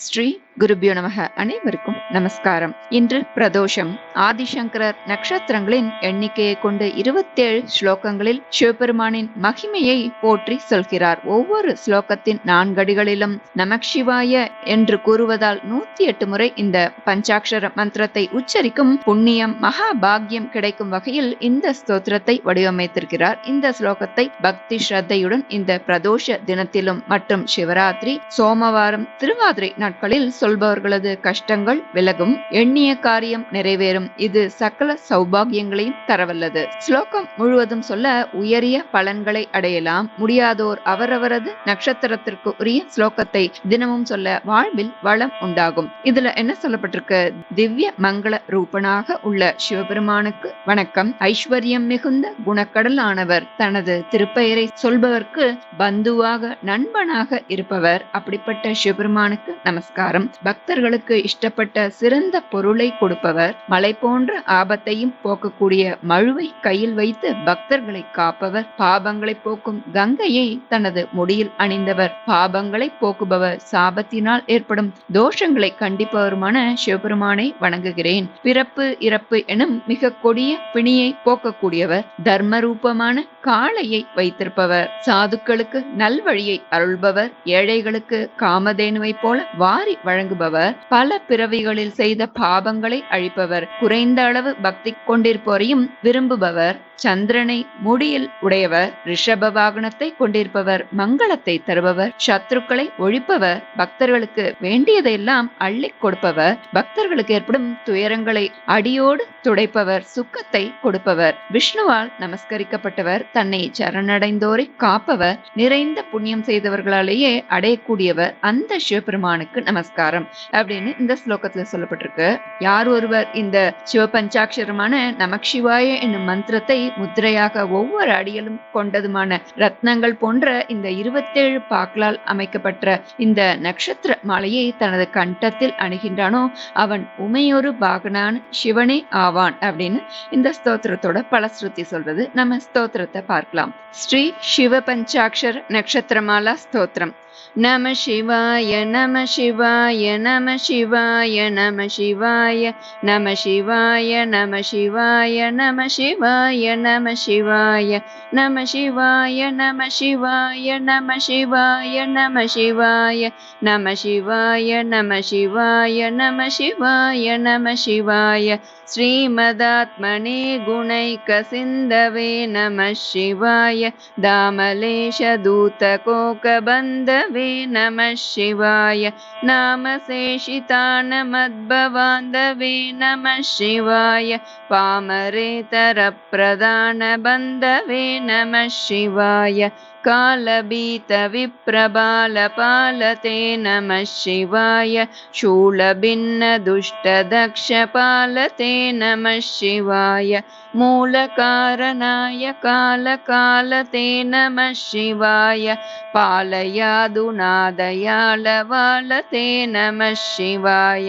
Sri குருபியோ நமக அனைவருக்கும் நமஸ்காரம். இன்று பிரதோஷம். ஆதிசங்கரர் நட்சத்திரங்களின் எண்ணிக்கையை கொண்டு இருபத்தேழு ஸ்லோகங்களில் சிவபெருமானின் மகிமையை போற்றி சொல்கிறார். ஒவ்வொரு ஸ்லோகத்தின் நான்கடிகளிலும் நமக்சிவாய என்று கூறுவதால் நூத்தி எட்டு முறை இந்த பஞ்சாட்சர மந்திரத்தை உச்சரிக்கும் புண்ணியம் மகாபாகியம் கிடைக்கும் வகையில் இந்த ஸ்தோத்திரத்தை வடிவமைத்திருக்கிறார். இந்த ஸ்லோகத்தை பக்தி ஸ்ரத்தையுடன் இந்த பிரதோஷ தினத்திலும் மற்றும் சிவராத்திரி சோமவாரம் திருவாதிரை நாட்களில் சொல்பவர்களது கஷ்டங்கள் விலகும் எண்ணிய காரியம் நிறைவேறும். இது சகல சௌபாகியங்களையும் தரவல்லது. ஸ்லோகம் முழுவதும் சொல்ல உயரிய பலன்களை அடையலாம். முடியாதோர் அவரவரது நட்சத்திரத்திற்கு உரிய ஸ்லோகத்தை தினமும் சொல்ல வாழ்வில் வளம் உண்டாகும். இதுல என்ன சொல்லப்பட்டிருக்கு? திவ்ய மங்கள ரூபனாக உள்ள சிவபெருமானுக்கு வணக்கம். ஐஸ்வர்யம் மிகுந்த குணக்கடல் ஆனவர் தனது திருப்பெயரை சொல்பவர்க்கு பந்துவாக நண்பனாக இருப்பவர். அப்படிப்பட்ட சிவபெருமானுக்கு நமஸ்காரம். பக்தர்களுக்கு இஷ்டப்பட்ட சிறந்த பொருளை கொடுப்பவர். மலை போன்ற ஆபத்தையும் போக்கக்கூடிய மழுவை கையில் வைத்து பக்தர்களை காப்பவர். பாபங்களை போக்கும் கங்கையை தனது முடியில் அணிந்தவர். பாபங்களை போக்குபவர் சாபத்தினால் ஏற்படும் தோஷங்களை கண்டிப்பவருமான சிவபெருமானை வணங்குகிறேன். பிறப்பு இறப்பு எனும் மிக கொடிய பிணியை போக்கக்கூடியவர். தர்ம ரூபமான காளையை வைத்திருப்பவர். சாதுக்களுக்கு நல்வழியை அருள்பவர். ஏழைகளுக்கு காமதேனுவை போல வாரி வழ வழங்குபவர். பல பிறவிகளில் செய்த பாவங்களை அழிப்பவர். குறைந்த அளவு பக்தி கொண்டிருப்போரையும் விரும்புபவர். சந்திரனை முடியில் உடையவர் ரிஷப வாகனத்தை கொண்டிருப்பவர் மங்களத்தை தருபவர் சத்ருக்களை ஒழிப்பவர் பக்தர்களுக்கு வேண்டியதையெல்லாம் அள்ளி கொடுப்பவர் பக்தர்களுக்கு ஏற்படும் துயரங்களை அடியோடு துடைப்பவர் சுக்கத்தை கொடுப்பவர். விஷ்ணுவால் நமஸ்கரிக்கப்பட்டவர் தன்னை சரணடைந்தோரை காப்பவர் நிறைந்த புண்ணியம் செய்தவர்களாலேயே அடையக்கூடியவர் அந்த சிவபெருமானுக்கு நமஸ்காரம் அப்படின்னு இந்த ஸ்லோகத்துல சொல்லப்பட்டிருக்கு. யார் ஒருவர் இந்த சிவ பஞ்சாக்ஷரமான நமக் நமக்சிவாய என்னும் மந்திரத்தை முத்திரையாக ஒவ்வொரு அடியிலும் கொண்டதுமான ரத்னங்கள் போன்ற இந்த இருபத்தேழு பாக்களால் அமைக்கப்பட்ட இந்த நட்சத்திர மாலையை தனது கண்டத்தில் அணுகின்றானோ அவன் உமையொரு பாகனான சிவனே ஆவான் அப்படின்னு இந்த ஸ்தோத்திரத்தோட பலஸ்ருதி சொல்றது. நம்ம ஸ்தோத்திரத்தை பார்க்கலாம். ஸ்ரீ சிவ பஞ்சாட்சர் நட்சத்திரமாலா ஸ்தோத்திரம். शिवाय नमः शिवाय नमः शिवाय नमः शिवाय नमः शिवाय नमः शिवाय नमः शिवाय नमः शिवाय नमः शिवाय नमः शिवाय नमः शिवाय नमः शिवाय नमः शिवाय नमः शिवाय नमः शिवाय नमः शिवाय श्रीमदात्मने गुणैकसिन्धवे नमः शिवाय दामलेशदूतकोकबन्धवे नमः शिवाय। नामशेषितानमद्भवान्धवे नमः शिवाय। पामरेतरप्रदानबन्धवे नमः शिवाय कालभीतविप्रबालपालते नमः शिवाय शूलभिन्नदुष्टदक्षपालते नमः शिवाय मूलकारणाय कालकालते नमः शिवाय पालयादुनादयालवालते नमः शिवाय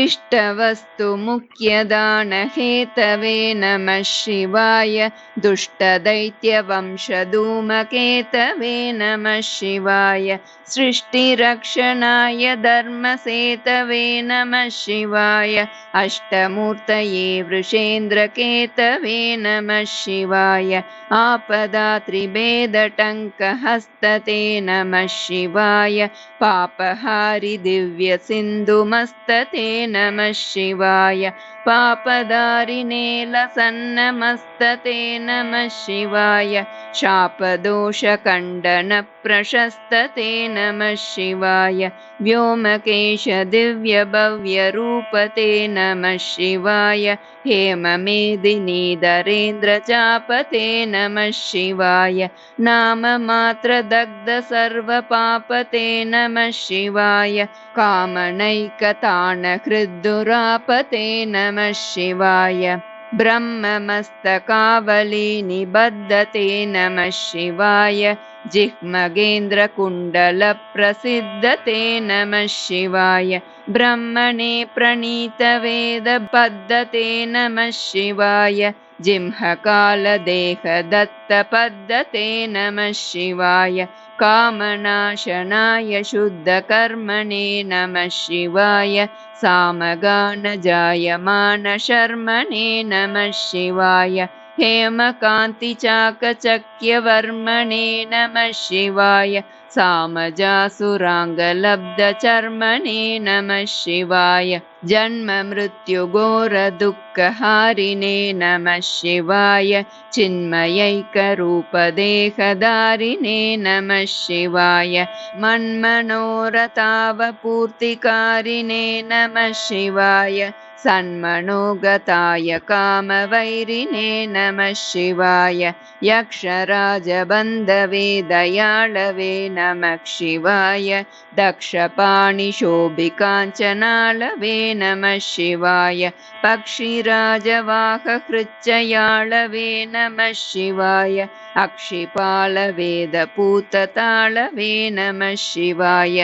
इष्टवस्तु मुख्यदानहेतवे नमः शिवाय दुष्टदैत्यवंशधूमकेतवे नमः शिवाय सृष्टिरक्षणाय धर्मसेतवे नमः शिवाय अष्टमूर्तये वृषेन्द्रकेतवे नमः शिवाय आपदात्रिभेदटङ्कहस्तते नमः शिवाय पापहारि दिव्यसिन्धुमस्तते नमः शिवाय पापदारिणे लसन्नमस्तते नमः शिवाय। शापदोषखण्डनप्रशस्तते नमः शिवाय। व्योमकेश दिव्यभव्यरूपते नमः शिवाय। हेममेदिनीधरेन्द्रचापते नमः शिवाय। नाममात्रदग्ध सर्वपापते नमः शिवाय। कामनैकताणहृद्दुरापते नमः शिवाय। ब्रह्ममस्तकावली निबद्धते नमः शिवाय। जिह्मगेन्द्रकुण्डलप्रसिद्धते नमः शिवाय। ब्रह्मणे प्रणीतवेदबद्धते नमः शिवाय जिह्मकालदेहदत्तपद्धते नमः शिवाय कामनाशनाय शुद्धकर्मणे नमः शिवाय सामगानजायमानशर्मणे नमः शिवाय हेमकान्तिचाकचक्यवर्मणे नमः शिवाय सामजासुराङ्गलब्धचर्मणे नमः शिवाय जन्ममृत्युघोरदुःखहारिणे नमः शिवाय चिन्मयैकरूपदेहधारिणे नमः शिवाय मन्मनोरतावपूर्तिकारिणे नमः शिवाय सन्मनोगताय कामवैरिणे नमः शिवाय यक्षराजबन्धवे दयाळवे नमः शिवाय दक्षपाणिशोभिकाञ्चनाळवे नमः शिवाय पक्षिराजवाहकृच्चयाळवे नमः शिवाय अक्षिपालवेदपूतताळवे नमः शिवाय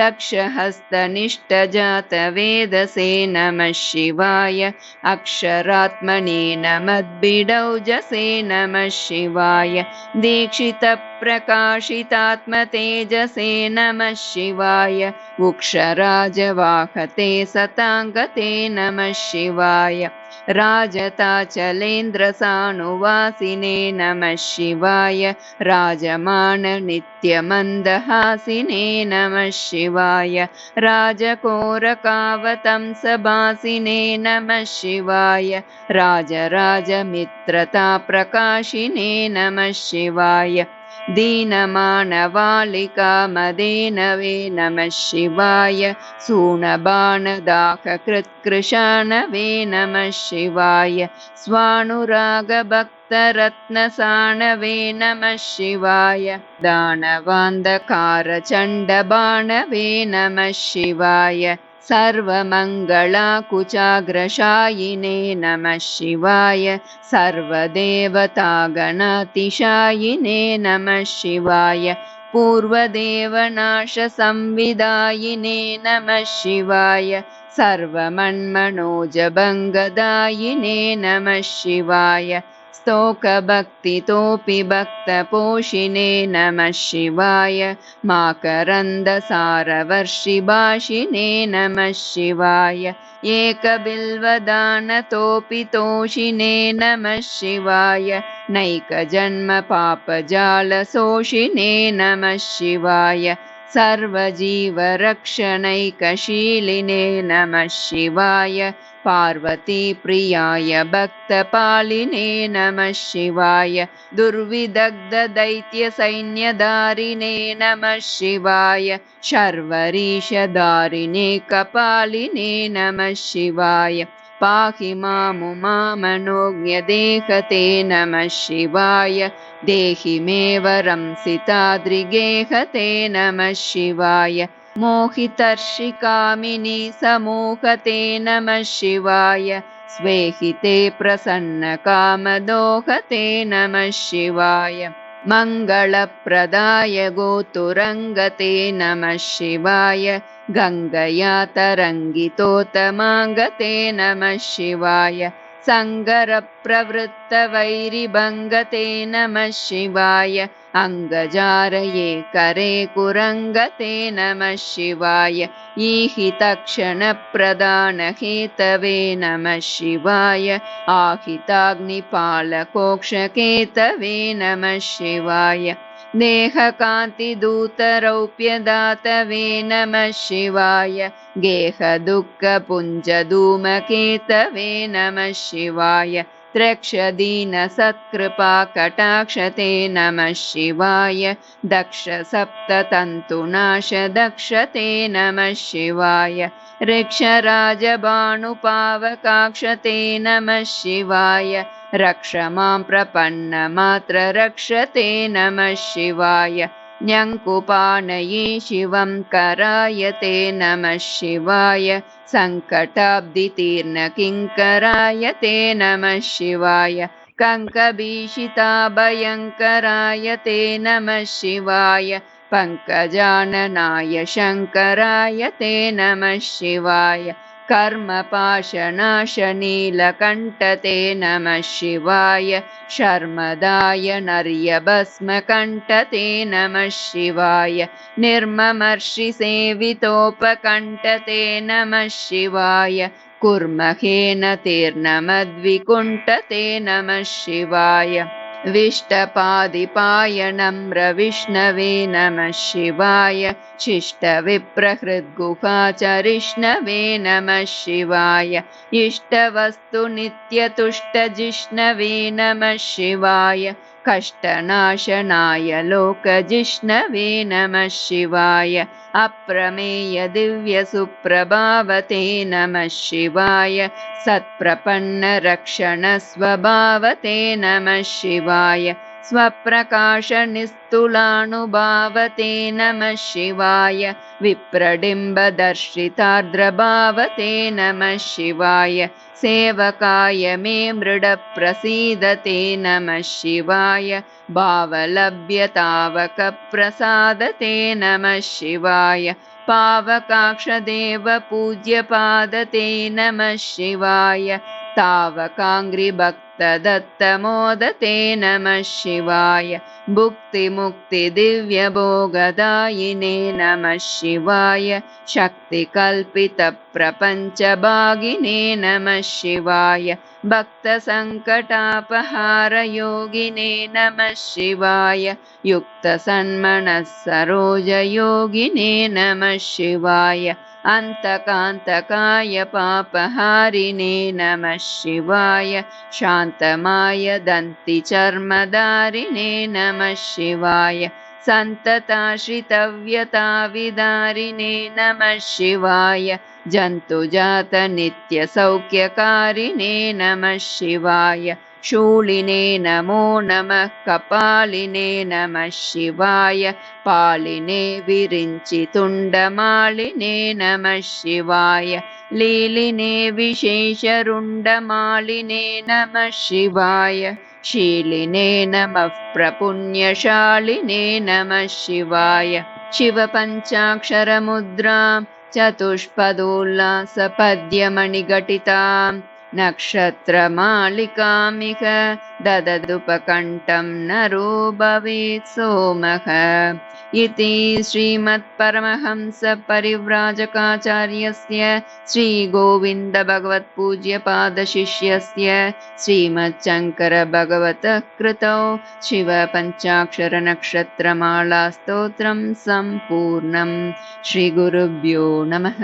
दक्षहस्तनिष्ठजातवेदसे नमः शिवाय अक्षरात्मने नमद्बिडौजसे नमः शिवाय दीक्षितप्रकाशितात्मतेजसे नमः शिवाय। उक्षराजवाहते सताङ्गते नमः शिवाय। राजताचलेन्द्रसानुवासिने नमः शिवाय। राजमाननित्यमन्दहासिने नमः शिवाय। राजकोरकावतंसभासिने नमः शिवाय। राजराजमित्रताप्रकाशिने नमः शिवाय दीनमानवालिकामदेनवे नमः शिवाय सूनबाणदाहकृत्कृशानवे नमः शिवाय स्वानुरागभक्तरत्नसाणवे नमः शिवाय दानवान्धकारचण्डबाणवे नमः शिवाय सर्वमङ्गलाकुचाग्रशायिने नमः शिवाय सर्वदेवतागणातिशायिने नमः शिवाय पूर्वदेवनाशसंविदायिने नमः शिवाय सर्वमन्मनोजभङ्गदायिने नमः शिवाय स्तोकभक्तितोऽपि भक्तपोषिणे नमः शिवाय। माकरन्दसारवर्षिभाषिणे नमः शिवाय। एकबिल्वदानतोऽपि तोषिणे नमः शिवाय। नैकजन्मपापजालशोषिणे नमः शिवाय। सर्वजीवरक्षणैकशीलिने नमः शिवाय पार्वतीप्रियाय भक्तपालिने नमः शिवाय। दुर्विदग्धदैत्यसैन्यधारिणे नमः शिवाय। शर्वरीशधारिणे कपालिने नमः शिवाय। पाहि मामुमामनोज्ञदेहते नमः शिवाय। देहि मे वरं सिताद्रिगेहते नमः शिवाय मोहितर्षिकामिनि समूहते नमः शिवाय। स्वेहिते प्रसन्नकामदोहते नमः शिवाय। मङ्गलप्रदाय गोतुरङ्गते नमः शिवाय। गङ्गया तरङ्गितोतमाङ्गते नमः शिवाय सङ्गरप्रवृत्तवैरिभङ्गते नमः शिवाय। अङ्गजारये करे कुरङ्गते नमः शिवाय। ईहि तक्षणप्रदानहेतवे नमः शिवाय। आहिताग्निपालकोक्षकेतवे नमः शिवाय देहकान्तिदूतरौप्यदातवे नमः शिवाय गेहदुःखपुञ्जधूमकेतवे नमः शिवाय त्र्यक्षदीनसत्कृपाकटाक्षते नमः शिवाय दक्ष सप्ततन्तुनाश दक्षते नमः शिवाय ऋक्षराजभानुपावकाक्षते नमः शिवाय रक्ष मां प्रपन्नमात्र रक्षते नमः शिवाय। न्यङ्कुपाणये शिवं करायते नमः शिवाय। सङ्कटाब्धितीर्णकिङ्करायते नमः शिवाय। कङ्कभीषिताभयङ्करायते नमः शिवाय। पङ्कजाननाय शङ्करायते नमः शिवाय कर्मपाशनाशनीलकण्ठते नमः शिवाय शर्मदाय नर्यभस्मकण्ठते नमः शिवाय निर्ममर्षिसेवितोपकण्ठते नमः शिवाय कुर्महेन तीर्णमद्विकुण्ठते नमः शिवाय विष्टपादिपायनम्रविष्णवे नमः शिवाय। शिष्टविप्रहृद्गुहाचरिष्णवे नमः शिवाय। इष्टवस्तु नित्यतुष्टजिष्णवे नमः शिवाय कष्टनाशनाय लोकजिष्णवे नमः शिवाय। अप्रमेय दिव्यसुप्रभावते नमः शिवाय। सत्प्रपन्नरक्षणस्वभावते नमः शिवाय स्वप्रकाशनिस्तुलानुभावते नमः शिवाय विप्रडिम्बदर्शितार्द्रभावते नमः शिवाय सेवकाय मे मृडप्रसीदते नमः शिवाय भावलभ्यतावकप्रसादते नमः शिवाय पावकाक्षदेव पूज्यपादते नमः शिवाय तावकाङ्घ्रिभक्तदत्तमोदते नमः शिवाय। भुक्तिमुक्तिदिव्यभोगदायिने नमः शिवाय। शक्तिकल्पितप्रपञ्चभागिने नमः शिवाय। भक्तसङ्कटापहारयोगिने नमः शिवाय। युक्तसन्मनः सरोजयोगिने नमः शिवाय अन्तकान्तकाय पापहारिणे नमः शिवाय शान्तमाय दन्तिचर्मदारिणे नमः शिवाय सन्तताश्रितव्यताविदारिणे नमः शिवाय जन्तुजातनित्यसौख्यकारिणे नमः शिवाय शूलिने नमो नमः कपालिने नमः शिवाय पालिने विरिञ्चितुण्डमालिने नमः शिवाय लीलिने विशेषरुण्डमालिने नमः शिवाय शीलिने नमः प्रपुण्यशालिने नमः शिवाय शिवपञ्चाक्षरमुद्रां चतुष्पदोल्लासपद्यमणिघटिताम् नक्षत्रमालिकामिह दददुपकण्ठं नरो भवेत् सोमः। इति श्रीमत्परमहंसपरिव्राजकाचार्यस्य श्रीगोविन्दभगवत्पूज्यपादशिष्यस्य श्रीमच्छङ्करभगवतः कृतौ शिवपञ्चाक्षरनक्षत्रमालास्तोत्रं सम्पूर्णं श्रीगुरुभ्यो नमः